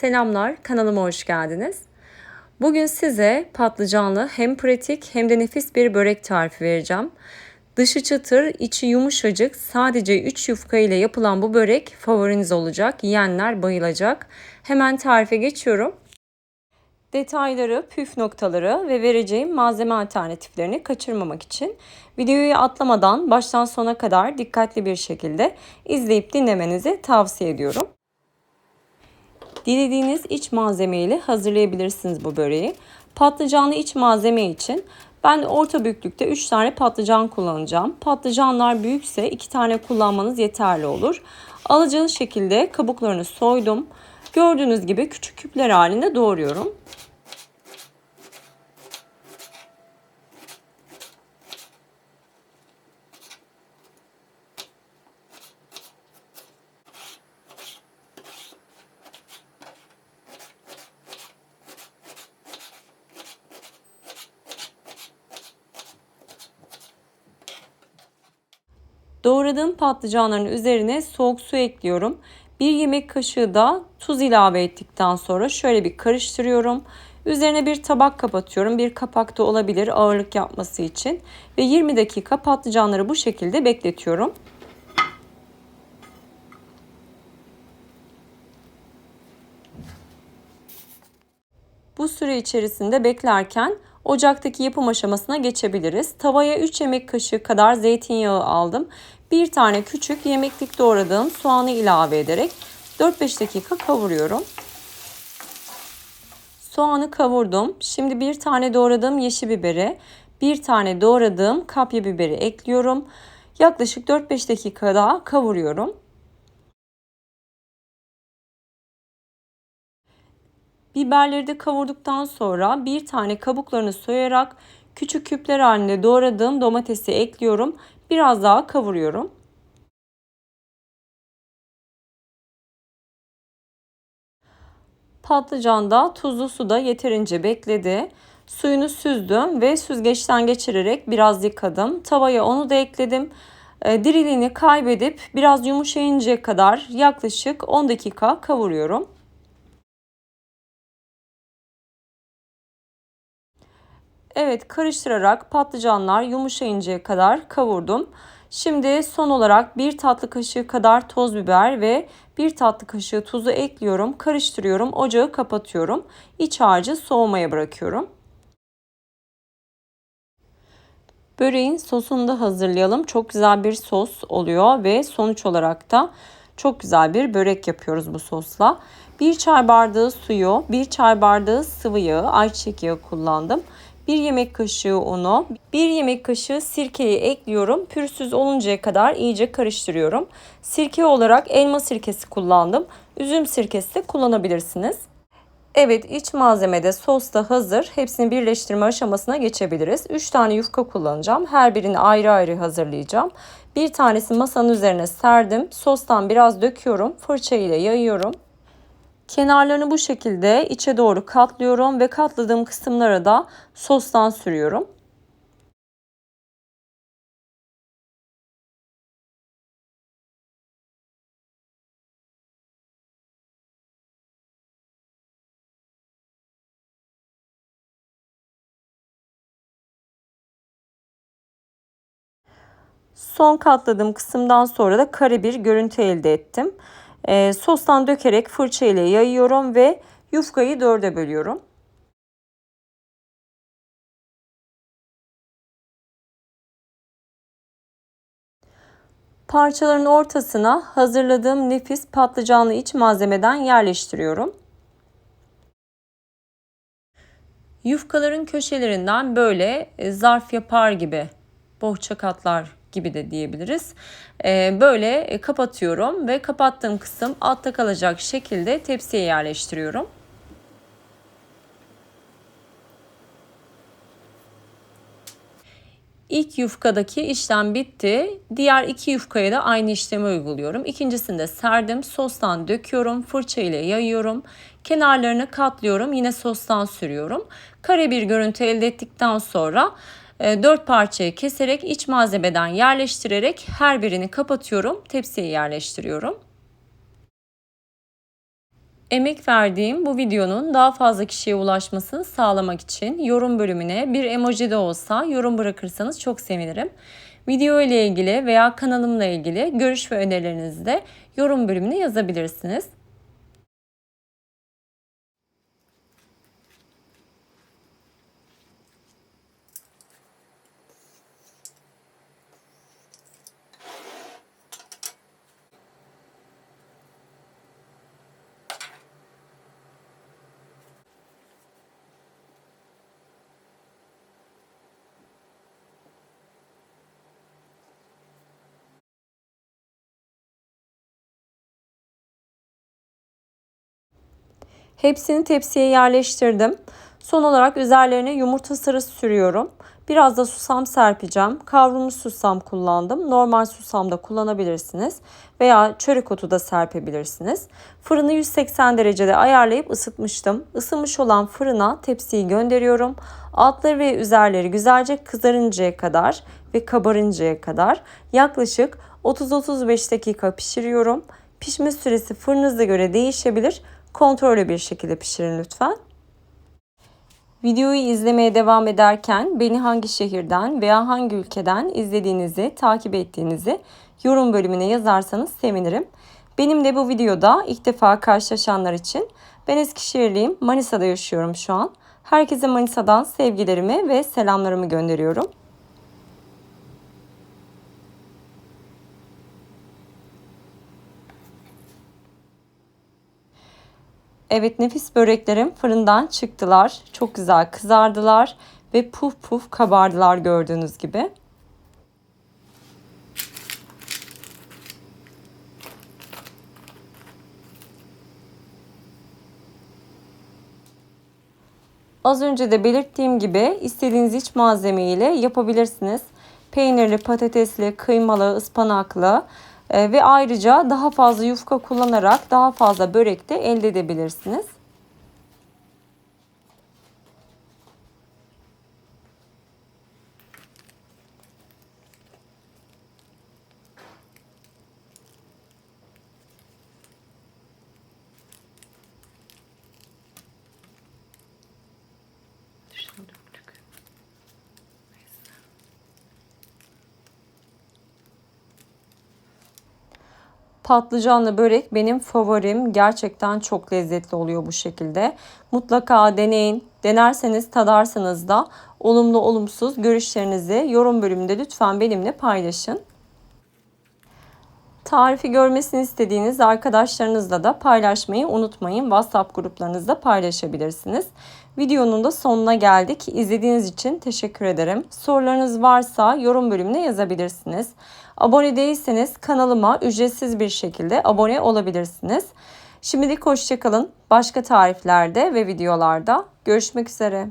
Selamlar, kanalıma hoş geldiniz. Bugün size patlıcanlı hem pratik hem de nefis bir börek tarifi vereceğim. Dışı çıtır, içi yumuşacık, sadece 3 yufka ile yapılan bu börek favoriniz olacak. Yiyenler bayılacak. Hemen tarife geçiyorum. Detayları, püf noktaları ve vereceğim malzeme alternatiflerini kaçırmamak için videoyu atlamadan baştan sona kadar dikkatli bir şekilde izleyip dinlemenizi tavsiye ediyorum. Dilediğiniz iç malzemeyle hazırlayabilirsiniz bu böreği. Patlıcanlı iç malzeme için ben orta büyüklükte 3 tane patlıcan kullanacağım. Patlıcanlar büyükse 2 tane kullanmanız yeterli olur. Alacağınız şekilde kabuklarını soydum. Gördüğünüz gibi küçük küpler halinde doğruyorum. Doğradığım patlıcanların üzerine soğuk su ekliyorum. Bir yemek kaşığı da tuz ilave ettikten sonra şöyle bir karıştırıyorum. Üzerine bir tabak kapatıyorum. Bir kapak da olabilir ağırlık yapması için. Ve 20 dakika patlıcanları bu şekilde bekletiyorum. Bu süre içerisinde beklerken ocaktaki yapım aşamasına geçebiliriz. Tavaya 3 yemek kaşığı kadar zeytinyağı aldım. Bir tane küçük yemeklik doğradığım soğanı ilave ederek 4-5 dakika kavuruyorum. Soğanı kavurdum. Şimdi bir tane doğradığım yeşil biberi, bir tane doğradığım kapya biberi ekliyorum. Yaklaşık 4-5 dakika daha kavuruyorum. Biberleri de kavurduktan sonra bir tane kabuklarını soyarak küçük küpler halinde doğradığım domatesi ekliyorum. Biraz daha kavuruyorum. Patlıcan da tuzlu suda yeterince bekledi. Suyunu süzdüm ve süzgeçten geçirerek biraz yıkadım. Tavaya onu da ekledim. E, diriliğini kaybedip biraz yumuşayıncaya kadar yaklaşık 10 dakika kavuruyorum. Evet karıştırarak patlıcanlar yumuşayıncaya kadar kavurdum. Şimdi son olarak bir tatlı kaşığı kadar toz biber ve bir tatlı kaşığı tuzu ekliyorum. Karıştırıyorum. Ocağı kapatıyorum. İç harcı soğumaya bırakıyorum. Böreğin sosunu da hazırlayalım. Çok güzel bir sos oluyor ve sonuç olarak da çok güzel bir börek yapıyoruz bu sosla. Bir çay bardağı suyu, bir çay bardağı sıvı yağı, ayçiçek yağı kullandım. 1 yemek kaşığı unu, 1 yemek kaşığı sirkeyi ekliyorum. Pürsüz oluncaya kadar iyice karıştırıyorum. Sirke olarak elma sirkesi kullandım. Üzüm sirkesi de kullanabilirsiniz. Evet iç malzemede sos da hazır. Hepsini birleştirme aşamasına geçebiliriz. 3 tane yufka kullanacağım. Her birini ayrı ayrı hazırlayacağım. Bir tanesi masanın üzerine serdim. Sostan biraz döküyorum. Fırça ile yayıyorum. Kenarlarını bu şekilde içe doğru katlıyorum ve katladığım kısımlara da sostan sürüyorum. Son katladığım kısımdan sonra da kare bir görüntü elde ettim. E, sostan dökerek fırça ile yayıyorum ve yufkayı dörde bölüyorum. Parçaların ortasına hazırladığım nefis patlıcanlı iç malzemeden yerleştiriyorum. Yufkaların köşelerinden böyle zarf yapar gibi bohça katlar gibi de diyebiliriz. Ee, böyle e, kapatıyorum ve kapattığım kısım altta kalacak şekilde tepsiye yerleştiriyorum. İlk yufkadaki işlem bitti. Diğer iki yufkaya da aynı işlemi uyguluyorum. İkincisinde serdim. Sostan döküyorum. Fırça ile yayıyorum. Kenarlarını katlıyorum. Yine sostan sürüyorum. Kare bir görüntü elde ettikten sonra 4 e, parçayı keserek iç malzemeden yerleştirerek her birini kapatıyorum. Tepsiye yerleştiriyorum. Emek verdiğim bu videonun daha fazla kişiye ulaşmasını sağlamak için yorum bölümüne bir emoji de olsa yorum bırakırsanız çok sevinirim. Video ile ilgili veya kanalımla ilgili görüş ve önerilerinizi de yorum bölümüne yazabilirsiniz. Hepsini tepsiye yerleştirdim. Son olarak üzerlerine yumurta sarısı sürüyorum. Biraz da susam serpeceğim. Kavrulmuş susam kullandım. Normal susam da kullanabilirsiniz. Veya çörek otu da serpebilirsiniz. Fırını 180 derecede ayarlayıp ısıtmıştım. Isınmış olan fırına tepsiyi gönderiyorum. Altları ve üzerleri güzelce kızarıncaya kadar ve kabarıncaya kadar yaklaşık 30-35 dakika pişiriyorum. Pişme süresi fırınıza göre değişebilir kontrollü bir şekilde pişirin lütfen. Videoyu izlemeye devam ederken beni hangi şehirden veya hangi ülkeden izlediğinizi, takip ettiğinizi yorum bölümüne yazarsanız sevinirim. Benimle bu videoda ilk defa karşılaşanlar için ben Eskişehirliyim. Manisa'da yaşıyorum şu an. Herkese Manisa'dan sevgilerimi ve selamlarımı gönderiyorum. Evet nefis böreklerim fırından çıktılar. Çok güzel kızardılar ve puf puf kabardılar gördüğünüz gibi. Az önce de belirttiğim gibi istediğiniz iç malzeme ile yapabilirsiniz. Peynirli, patatesli, kıymalı, ıspanaklı, ve ayrıca daha fazla yufka kullanarak daha fazla börek de elde edebilirsiniz. Patlıcanlı börek benim favorim. Gerçekten çok lezzetli oluyor bu şekilde. Mutlaka deneyin. Denerseniz tadarsanız da olumlu olumsuz görüşlerinizi yorum bölümünde lütfen benimle paylaşın. Tarifi görmesini istediğiniz arkadaşlarınızla da paylaşmayı unutmayın. WhatsApp gruplarınızda paylaşabilirsiniz. Videonun da sonuna geldik. İzlediğiniz için teşekkür ederim. Sorularınız varsa yorum bölümüne yazabilirsiniz. Abone değilseniz kanalıma ücretsiz bir şekilde abone olabilirsiniz. Şimdilik hoşçakalın. Başka tariflerde ve videolarda görüşmek üzere.